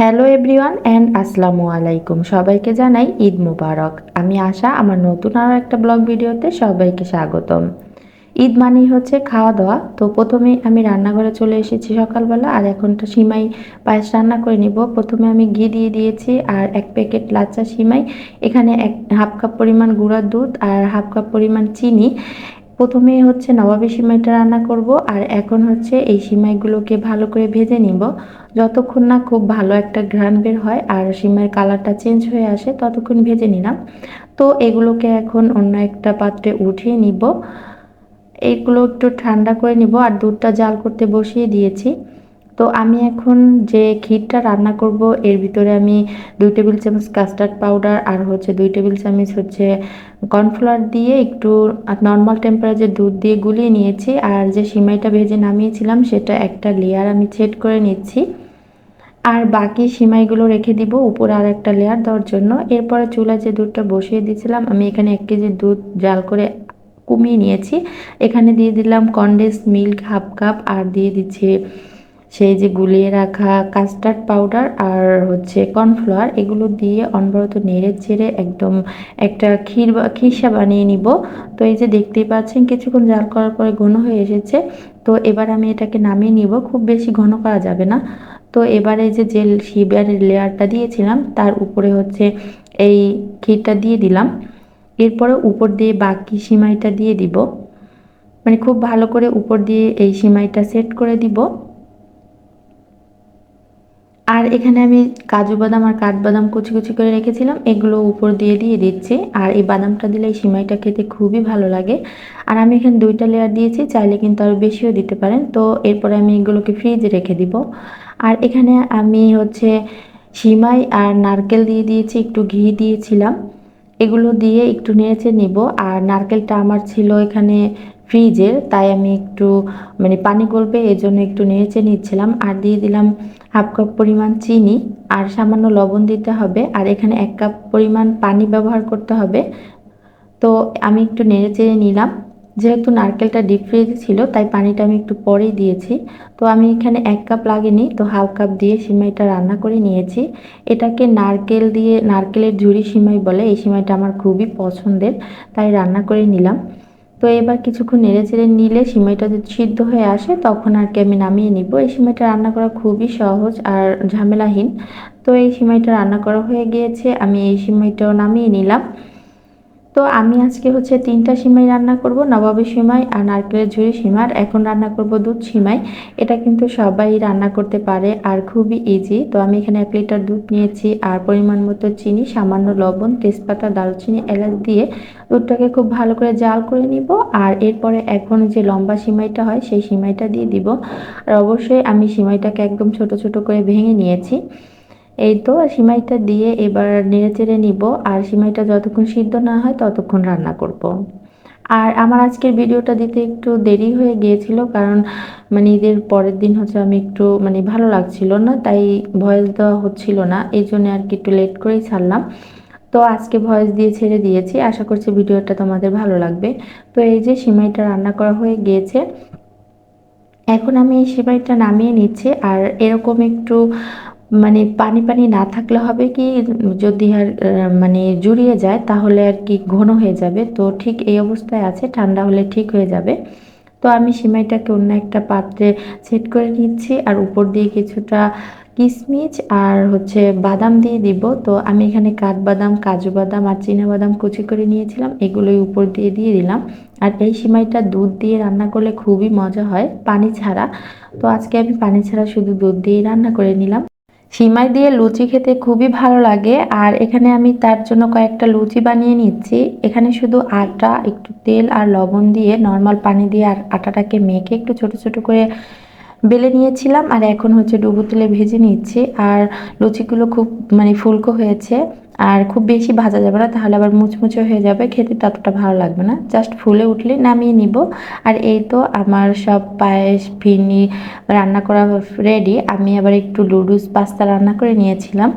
Hello everyone and আসসালামু আলাইকুম। সবাইকে জানাই ঈদ মুবারক। আমি আশা, আমার নতুন আরও একটা ব্লগ ভিডিওতে সবাইকে স্বাগতম। ঈদ মানেই হচ্ছে খাওয়া দাওয়া। তো প্রথমে আমি রান্নাঘরে চলে এসেছি সকালবেলা আর এখনটা সিমাই পায়েস রান্না করে নিব। প্রথমে আমি ঘি দিয়ে দিয়েছি আর এক প্যাকেট লাচ্চা সিমাই। এখানে এক হাফ কাপ পরিমাণ গুঁড়ার দুধ আর হাফ কাপ পরিমাণ চিনি। প্রথমে হচ্ছে নবাবী সিমাইটা রান্না করব, আর এখন হচ্ছে এই সিমাইগুলোকে ভালো করে ভেজে নিব। যতক্ষণ না খুব ভালো একটা ঘ্রাণ বের হয় আর সিমাইয়ের কালারটা চেঞ্জ হয়ে আসে, ততক্ষণ ভেজে নিলাম। তো এগুলোকে এখন অন্য একটা পাত্রে উঠিয়ে নিব। এগুলো একটু ঠান্ডা করে নিব, আর দুধটা জাল করতে বসিয়ে দিয়েছি। তো আমি এখন যে ক্ষীরটা রান্না করব, এর ভিতরে আমি দুই টেবিল চামচ কাস্টার্ড পাউডার আর হচ্ছে দুই টেবিল চামচ হচ্ছে কর্নফ্লাওয়ার দিয়ে একটু নর্মাল টেম্পারেচার দুধ দিয়ে গুলিয়ে নিয়েছি। আর যে সিমাইটা ভেজে নামিয়েছিলাম, সেটা একটা লেয়ার আমি সেট করে নিচ্ছি। আর বাকি সিমাইগুলো রেখে দিব উপরে আর একটা লেয়ার দেওয়ার জন্য। এরপরে চুলায় যে দুধটা বসিয়ে দিয়েছিলাম, আমি এখানে এক কেজি দুধ জাল করে কমিয়ে নিয়েছি। এখানে দিয়ে দিলাম কনডেন্স মিল্ক হাফ কাপ আর দিয়ে দিচ্ছি সেই যে গুলিয়ে রাখা কাস্টার্ড পাউডার আর হচ্ছে কর্নফ্লাওয়ার এগুলো দিয়ে অনবরত নেড়ে চেড়ে একদম একটা ক্ষীর বা খিসা বানিয়ে নিব। তো এই যে দেখতেই পাচ্ছেন, কিছুক্ষণ জাল করার পরে ঘন হয়ে এসেছে। তো এবার আমি এটাকে নামিয়ে নিব, খুব বেশি ঘন করা যাবে না। তো এবারে যে যে শিবের লেয়ারটা দিয়েছিলাম, তার উপরে হচ্ছে এই ক্ষীরটা দিয়ে দিলাম। এরপরে উপর দিয়ে বাকি সিমাইটা দিয়ে দিব। মানে খুব ভালো করে উপর দিয়ে এই সিমাইটা সেট করে দিব। আর এখানে আমি কাজু বাদাম আর কাঠবাদাম কুচি কুচি করে রেখেছিলাম। এগুলো উপর দিয়ে দিয়ে দিচ্ছি। আর এই বাদামটা দিলে এই সিমাইটা খেতে খুবই ভালো লাগে। আর আমি এখানে দুইটা লেয়ার দিয়েছি, চাইলে কিন্তু আরও বেশিও দিতে পারেন। তো এরপরে আমি এগুলোকে ফ্রিজে রেখে দিব। আর এখানে আমি হচ্ছে সিমাই আর নারকেল দিয়ে দিয়েছি, একটু ঘি দিয়েছিলাম। এগুলো দিয়ে একটু নেড়েচে নিব। আর নারকেলটা আমার ছিল এখানে ফ্রিজের, তাই আমি একটু মানে পানি গলবে জন্য একটু নেড়েচে নিচ্ছিলাম। আর দিয়ে দিলাম হাফ কাপ পরিমাণ চিনি, আর সামান্য লবণ দিতে হবে। আর এখানে এক কাপ পরিমাণ পানি ব্যবহার করতে হবে। তো আমি একটু নেড়ে চেড়ে নিলাম। যেহেতু নারকেলটা ডিপ ফ্রিজে ছিল, তাই পানিটা আমি একটু পরেই দিয়েছি। তো আমি এখানে এক কাপ লাগেনি, তো হাফ কাপ দিয়ে সিমাইটা রান্না করে নিয়েছি। এটাকে নারকেল দিয়ে, নারকেলের ঝুড়ি সিমাই বলে, এই সিমাইটা আমার খুবই পছন্দের, তাই রান্না করে নিলাম। তো এবার কিছুক্ষণ নেড়ে চেড়ে নিলে সিমাইটা যদি সিদ্ধ হয়ে আসে, তখন আর কি আমি নামিয়ে নিব। এই সিমাইটা রান্না করা খুবই সহজ আর ঝামেলাহীন। তো এই সিমাইটা রান্না করা হয়ে গিয়েছে, আমি এই সিমাইটাও নামিয়ে নিলাম। তো আমি আজকে হচ্ছে তিনটা সিমাই রান্না করব, নবাবী সিমাই আর নারকেলের ঝুড়ি সিমার এখন রান্না করব দুধ সিমাই। এটা কিন্তু সবাই রান্না করতে পারে আর খুবই ইজি তো আমি এখানে এক লিটার দুধ নিয়েছি আর পরিমাণ মতো চিনি, সামান্য লবণ, তেজপাতা, দারুচিনি, এলাচ দিয়ে দুধটাকে খুব ভালো করে জাল করে নিব আর এরপরে এখন যে লম্বা সিমাইটা হয় সেই সিমাইটা দিয়ে দিব। আর অবশ্যই আমি সিমাইটাকে একদম ছোট ছোট করে ভেঙে নিয়েছি। এই তো সিমাইটা দিয়ে এবার নেড়ে চেড়ে নিব, আর সিমাইটা যতক্ষণ সিদ্ধ না হয় ততক্ষণ রান্না করব। আর আমার আজকের ভিডিওটা দিতে একটু দেরি হয়ে গিয়েছিল, কারণ মানে ঈদের পরের দিন হচ্ছে আমি একটু মানে ভালো লাগছিল না, তাই ভয়েস দেওয়া হচ্ছিল না, এই জন্য আর কি একটু লেট করেই ছাড়লাম তো আজকে ভয়েস দিয়ে ছেড়ে দিয়েছি, আশা করছি ভিডিওটা তোমাদের ভালো লাগবে তো এই যে সিমাইটা রান্না করা হয়ে গিয়েছে, এখন আমি এই সিমাইটা নামিয়ে নিচ্ছি, আর এরকম একটু মানে পানি পানি না থাকলে হবে কি, যদি আর মানে জুড়িয়ে যায় তাহলে আর কি ঘন হয়ে যাবে। তো ঠিক এই অবস্থায় আছে, ঠান্ডা হলে ঠিক হয়ে যাবে। তো আমি সিমাইটাকে অন্য একটা পাত্রে সেট করে নিচ্ছি আর উপর দিয়ে কিছুটা কিশমিচ আর হচ্ছে বাদাম দিয়ে দিব। তো আমি এখানে কাঠবাদাম কাজু বাদাম আর বাদাম কুচি করে নিয়েছিলাম, এগুলোই উপর দিয়ে দিয়ে দিলাম। আর এই সিমাইটা দুধ দিয়ে রান্না করলে খুবই মজা হয়, পানি ছাড়া। তো আজকে আমি পানি ছাড়া শুধু দুধ দিয়ে রান্না করে নিলাম। সিমাই দিয়ে লুচি খেতে খুবই ভালো লাগে। আর এখানে আমি তার জন্য কয়েকটা লুচি বানিয়ে নিচ্ছি। এখানে শুধু আটা, একটু তেল আর লবণ দিয়ে, নর্মাল পানি দিয়ে আর আটাটাকে মেখে একটু ছোট ছোট করে বেলে নিয়েছিলাম আর এখন হচ্ছে ডুবো তেলে ভেজে নিচ্ছি। আর লুচিগুলো খুব মানে ফুলকো হয়েছে। আর খুব বেশি ভাজা যাবে না, তাহলে আবার মুচমুচে হয়ে যাবে। খেতে ততটা ভালো লাগবে না। জাস্ট ফুলে উঠলে নামিয়ে নিব। আর এই তো আমার সব পায়েস ফিরনি রান্না করা রেডি। আমি আবার একটু লুডুস পাস্তা রান্না করে নিয়েছিলাম।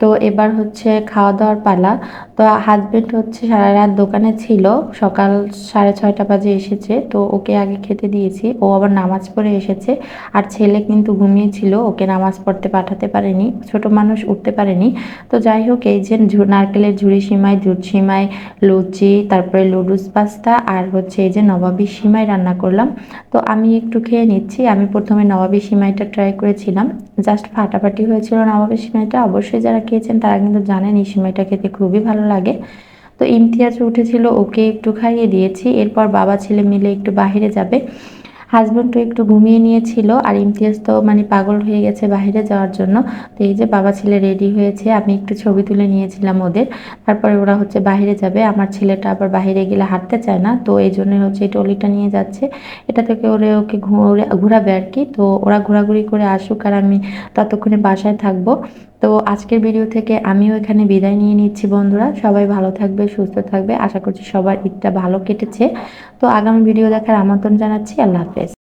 তো এবার হচ্ছে খাওয়া দাওয়ার পালা। তো হাজবেন্ড হচ্ছে সারা রাত দোকানে ছিল, সকাল সাড়ে ছয়টা বাজে এসেছে। তো ওকে আগে খেতে দিয়েছি, ও আবার নামাজ পড়ে এসেছে। আর ছেলে কিন্তু ঘুমিয়েছিল ওকে নামাজ পড়তে পাঠাতে পারেনি, ছোট মানুষ উঠতে পারেনি। তো যাই হোক, এই যে নারকেলের ঝুড়ি সিমাই, দুধ সিমাই, লুচি, তারপরে লুডুস পাস্তা আর হচ্ছে এই যে নবাবী সিমাই রান্না করলাম। তো আমি একটু খেয়ে নিচ্ছি, আমি প্রথমে নবাবী সিমাইটা ট্রাই করেছিলাম। জাস্ট ফাটাফাটি হয়েছিল নবাবের সিমাইটা অবশ্যই যারা খেয়েছেন, তারা কিন্তু জানেন এই সিমাইটা খেতে খুবই ভালো লাগে। তো ইমতিয়াজ উঠেছিল, ওকে একটু খাইয়ে দিয়েছি। এরপর বাবা ছেলে মিলে একটু বাহিরে যাবে। হাজব্যান্ডও একটু ঘুমিয়ে নিয়েছিল আর ইমতিয়াজ তো মানে পাগল হয়ে গেছে বাইরে যাওয়ার জন্য। তো এই যে বাবা ছেলে রেডি হয়েছে, আমি একটু ছবি তুলে নিয়েছিলাম ওদের। তারপরে ওরা হচ্ছে বাইরে যাবে। আমার ছেলেটা আবার বাইরে গেলে হাঁটতে চায় না, তো এই জন্য হচ্ছে এই টলিটা নিয়ে যাচ্ছে। এটা থেকে ওরে ওকে ঘুরে ঘোরাবে আর কি। তো ওরা ঘোরাঘুরি করে আসুক আর আমি ততক্ষণে বাসায় থাকব। তো আজকের ভিডিও থেকে আমিও এখানে বিদায় নিয়ে নিচ্ছি বন্ধুরা। সবাই ভালো থাকবে, সুস্থ থাকবে। আশা করছি সবার ঈদটা ভালো কেটেছে। তো আগামী ভিডিও দেখার আমন্ত্রণ জানাচ্ছি। আল্লাহ হাফেজ।